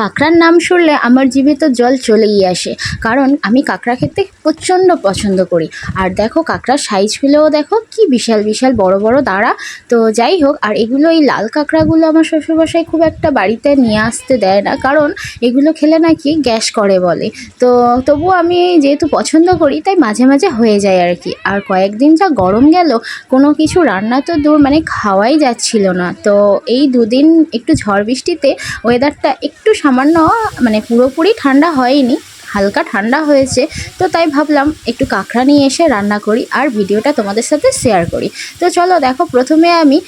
কাঁকড়ার নাম শুনলে আমার জিভে তো জল চলেই আসে। কারণ আমি কাঁকড়া খেতে প্রচণ্ড পছন্দ করি। আর দেখো কাঁকড়ার সাইজগুলোও দেখো কি বিশাল বিশাল বড় বড় দাঁড়া। তো যাই হোক, আর এগুলো এই লাল কাঁকড়াগুলো আমার শ্বশুরমশাই খুব একটা বাড়িতে নিয়ে আসতে দেয় না। কারণ এগুলো খেলে নাকি গ্যাস করে বলে। তো তবুও আমি যেহেতু পছন্দ করি, তাই মাঝে মাঝে হয়ে যায় আর কি। আর কয়েকদিন যা গরম গেল, কোনো কিছু রান্না তো দূর মানে খাওয়াই যাচ্ছিল না। তো এই দুদিন একটু ঝড় বৃষ্টিতে ওয়েদারটা একটু সামান্য মানে পুরোপুরি ঠান্ডা হয়নি। হালকা ঠান্ডা হয়েছে, তো তাই ভাবলাম একটু কাঁকড়া নিয়ে এসে রান্না করি আর ভিডিওটা তোমাদের সাথে শেয়ার করি। তো চলো দেখো, প্রথমে আমি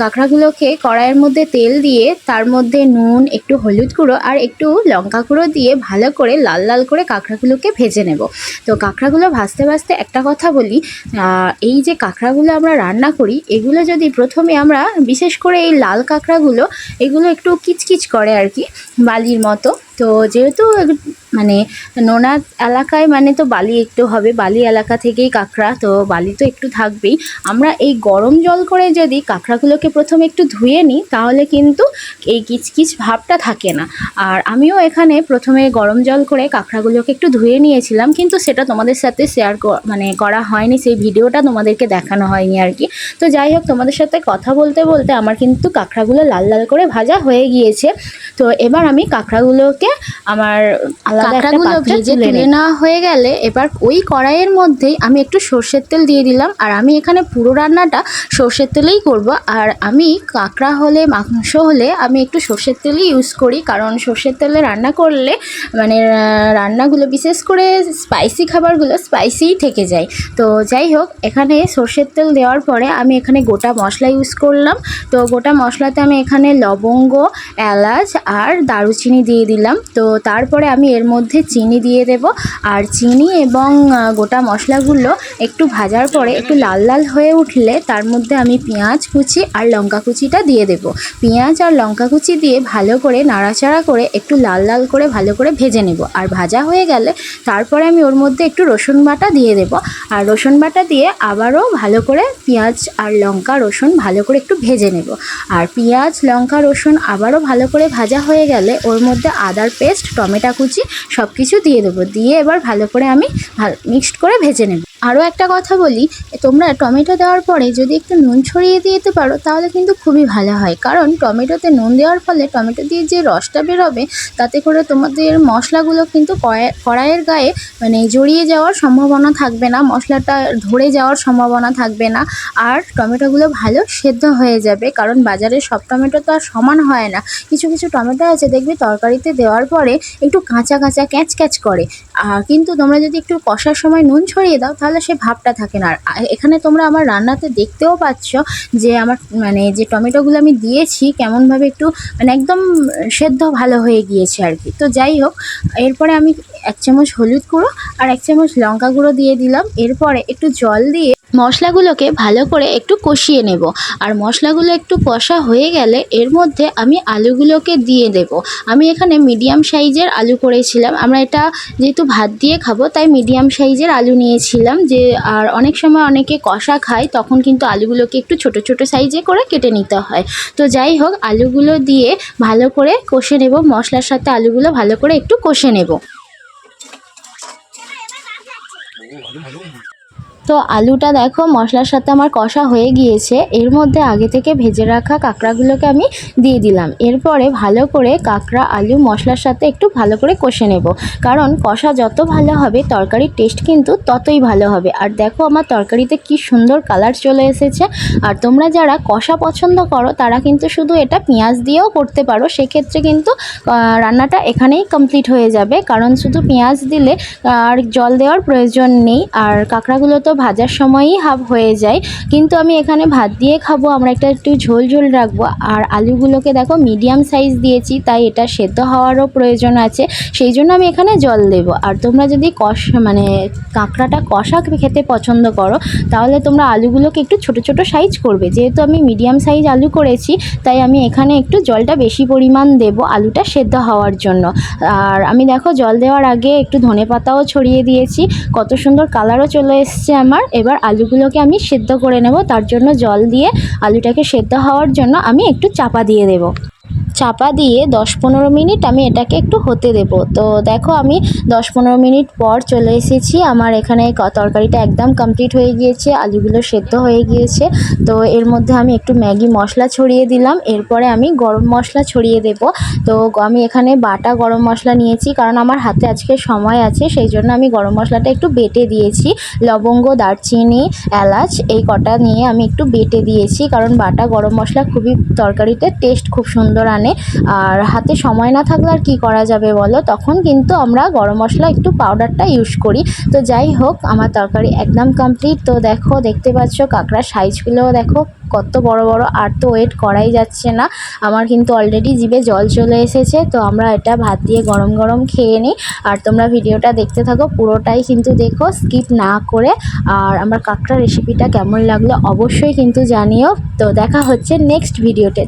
কাঁকড়াগুলোকে কড়াইয়ের মধ্যে তেল দিয়ে তার মধ্যে নুন, একটু হলুদ গুঁড়ো আর একটু লঙ্কা গুঁড়ো দিয়ে ভালো করে লাল লাল করে কাঁকড়াগুলোকে ভেজে নেব। তো কাঁকড়াগুলো ভাজতে ভাজতে একটা কথা বলি এই যে কাঁকড়াগুলো আমরা রান্না করি, এগুলো যদি প্রথমে আমরা বিশেষ করে এই লাল কাঁকড়াগুলো, এগুলো একটু কিচকিচ করে আর কি, বালির মতো। তো যেহেতু মানে নোনা এলাকায় মানে তো বালি একটু হবে, বালি এলাকা থেকেই কাঁকড়া, তো বালি তো একটু থাকবেই। আমরা এই গরম জল করে যদি কাঁকড়াগুলোকে প্রথমে একটু ধুয়ে নিই, তাহলে কিন্তু এই কিচকিচ ভাবটা থাকে না। আর আমিও এখানে প্রথমে গরম জল করে কাঁকড়াগুলোকে একটু ধুয়ে নিয়েছিলাম, কিন্তু সেটা তোমাদের সাথে শেয়ার মানে করা হয়নি, সেই ভিডিওটা তোমাদেরকে দেখানো হয়নি আর কি। তো যাই হোক, তোমাদের সাথে কথা বলতে বলতে আমার কিন্তু কাঁকড়াগুলো লাল লাল করে ভাজা হয়ে গিয়েছে। তো এবার আমি কাঁকড়াগুলোকে আমার কাঁকড়াগুলো ভেজে তুলে নেওয়া হয়ে গেলে এবার ওই কড়াইয়ের মধ্যেই আমি একটু সর্ষের তেল দিয়ে দিলাম। আর আমি এখানে পুরো রান্নাটা সর্ষের তেলেই করব। আর আমি কাঁকড়া হলে মাংস হলে আমি একটু সর্ষের তেলই ইউজ করি। কারণ সর্ষের তেলে রান্না করলে মানে রান্নাগুলো বিশেষ করে স্পাইসি খাবারগুলো স্পাইসিই থেকে যায়। তো যাই হোক এখানে সর্ষের তেল দেওয়ার পরে আমি এখানে গোটা মশলা ইউজ করলাম। তো গোটা মশলাতে আমি এখানে লবঙ্গ এলাচ আর দারুচিনি দিয়ে দিলাম। তো তারপরে আমি এর মধ্যে চিনি দিয়ে দেব। আর চিনি এবং গোটা মশলাগুলো একটু ভাজার পরে একটু লাল লাল হয়ে উঠলে তার মধ্যে আমি পেঁয়াজ কুচি আর লঙ্কা কুচিটা দিয়ে দেব। পেঁয়াজ আর লঙ্কা কুচি দিয়ে ভালো করে নাড়াচাড়া করে একটু লাল লাল করে ভালো করে ভেজে নেব। আর ভাজা হয়ে গেলে তারপরে আমি ওর মধ্যে একটু রসুন বাটা দিয়ে দেব। আর রসুন বাটা দিয়ে আবারও ভালো করে পেঁয়াজ আর লঙ্কা রসুন ভালো করে একটু ভেজে নেব। আর পেঁয়াজ, লঙ্কা, রসুন আবারও ভালো করে ভাজা হয়ে গেলে ওর মধ্যে আদার পেস্ট, টমেটো কুচি সব কিছু দিয়ে দেবো। দিয়ে এবার ভালো করে আমি মিক্সড করে ভেজে নেব। আরও একটা কথা বলি তোমরা টমেটো দেওয়ার পরে যদি একটু নুন ছড়িয়ে দিয়ে দিতে পারো, তাহলে কিন্তু খুবই ভালো হয়। কারণ টমেটোতে নুন দেওয়ার ফলে টমেটো দিয়ে যে রসটা বেরোবে, তাতে করে তোমাদের মশলাগুলো কিন্তু কড়াই- কড়াইয়ের গায়ে মানে জড়িয়ে যাওয়ার সম্ভাবনা থাকবে না, মশলাটা ধরে যাওয়ার সম্ভাবনা থাকবে না, আর টমেটোগুলো ভালো সেদ্ধ হয়ে যাবে। কারণ বাজারে সব টমেটো তো আর সমান হয় না। কিছু কিছু টমেটো আছে, দেখবে তরকারিতে দেওয়ার পরে একটু কাঁচা কাঁচা, ক্যাচ ক্যাচ করে। আর কিন্তু তোমরা যদি একটু কষার সময় নুন ছড়িয়ে দাও, তাহলে সে ভাবটা থাকে না। আর এখানে তোমরা আমার রান্নাতে দেখতেও পাচ্ছ যে আমার মানে যে টমেটোগুলো আমি দিয়েছি কেমনভাবে একটু মানে একদম সেদ্ধ ভালো হয়ে গিয়েছে আর কি। তো যাই হোক, এরপরে আমি এক চামচ হলুদ গুঁড়ো আর এক চামচ লঙ্কা গুঁড়ো দিয়ে দিলাম। এরপরে একটু জল দিয়ে মশলাগুলোকে ভালো করে একটু কষিয়ে নেব। আর মশলাগুলো একটু কষা হয়ে গেলে এর মধ্যে আমি আলুগুলোকে দিয়ে দেব। আমি এখানে মিডিয়াম সাইজের আলু করেছিলাম। আমরা এটা যেহেতু ভাত দিয়ে খাব, তাই মিডিয়াম সাইজের আলু নিয়েছিলাম যে, আর অনেক সময় অনেকে কষা খায়, তখন কিন্তু আলুগুলোকে একটু ছোট ছোট সাইজে করে কেটে নিতে হয়। তো যাই হোক, আলুগুলো দিয়ে ভালো করে কষে নেব। মশলার সাথে আলুগুলো ভালো করে একটু কষে নেব। তো আলুটা দেখো, মশলার সাথে আমার কষা হয়ে গিয়েছে। এর মধ্যে আগে থেকে ভেজে রাখা কাঁকড়াগুলোকে আমি দিয়ে দিলাম। এরপরে ভালো করে কাঁকড়া, আলু, মশলার সাথে একটু ভালো করে কষে নেব। কারণ কষা যত ভালো হবে, তরকারির টেস্ট কিন্তু ততই ভালো হবে। আর দেখো আমার তরকারিতে কি সুন্দর কালার চলে এসেছে। আর তোমরা যারা কষা পছন্দ করো, তারা কিন্তু শুধু এটা পেঁয়াজ দিয়েও করতে পারো। সেক্ষেত্রে কিন্তু রান্নাটা এখানেই কমপ্লিট হয়ে যাবে। কারণ শুধু পেঁয়াজ দিলে আর জল দেওয়ার প্রয়োজন নেই। আর কাঁকড়াগুলো তো ভাজার সময়ই হাফ হয়ে যায়। কিন্তু আমি এখানে ভাত দিয়ে খাব, আমরা একটা একটু ঝোল ঝোল রাখব। আর আলুগুলোকে দেখো মিডিয়াম সাইজ দিয়েছি, তাই এটা সেদ্ধ হওয়ারও প্রয়োজন আছে। সেই জন্য আমি এখানে জল দেবো। আর তোমরা যদি কষ মানে কাঁকড়াটা কষা খেতে পছন্দ করো, তাহলে তোমরা আলুগুলোকে একটু ছোট ছোট সাইজ করবে। যেহেতু আমি মিডিয়াম সাইজ আলু করেছি, তাই আমি এখানে একটু জলটা বেশি পরিমাণ দেবো আলুটা সেদ্ধ হওয়ার জন্য। আর আমি দেখো জল দেওয়ার আগে একটু ধনে পাতাও ছড়িয়ে দিয়েছি। কত সুন্দর কালারও চলে এসছে আমার। এবার আলুগুলোকে আমি সেদ্ধ করে নেব। তার জন্য জল দিয়ে আলুটাকে সেদ্ধ হওয়ার জন্য আমি একটু চাপা দিয়ে দেব। চাপা দিয়ে দশ পনেরো মিনিট আমি এটাকে একটু হতে দেব। তো দেখো আমি দশ পনেরো মিনিট পর চলে এসেছি। আমার এখানে তরকারিটা একদম কমপ্লিট হয়ে গিয়েছে, আলুগুলো সেদ্ধ হয়ে গিয়েছে। তো এর মধ্যে আমি একটু ম্যাগি মশলা ছড়িয়ে দিলাম। এরপরে আমি গরম মশলা ছড়িয়ে দেব। তো আমি এখানে বাটা গরম মশলা নিয়েছি কারণ আমার হাতে আজকে সময় আছে, সেই জন্য আমি গরম মশলাটা একটু বেটে দিয়েছি। লবঙ্গ, দারচিনি, এলাচ এই কটা নিয়ে আমি একটু বেটে দিয়েছি কারণ বাটা গরম মশলা খুবই তরকারিতে টেস্ট খুব সুন্দর আনে। আর হাতে সময় না থাকলে আর কী করা যাবে বলো? তখন কিন্তু আমরা গরম মশলা একটু পাউডারটা ইউজ করি। তো যাই হোক, আমার তরকারি একদম কমপ্লিট তো দেখো, দেখতে পাচ্ছ কাঁকড়ার সাইজগুলোও দেখো, কত বড় বড়। আর তো ওয়েট করাই যাচ্ছে না। আমার কিন্তু অলরেডি জিভে জল চলে এসেছে। তো আমরা এটা ভাত দিয়ে গরম গরম খেয়ে নিই। আর তোমরা ভিডিওটা দেখতে থাকো, পুরোটাই কিন্তু দেখো স্কিপ না করে। আর আমার কাঁকড়া রেসিপিটা কেমন লাগল অবশ্যই কিন্তু জানিও। তো দেখা হচ্ছে নেক্সট ভিডিওতে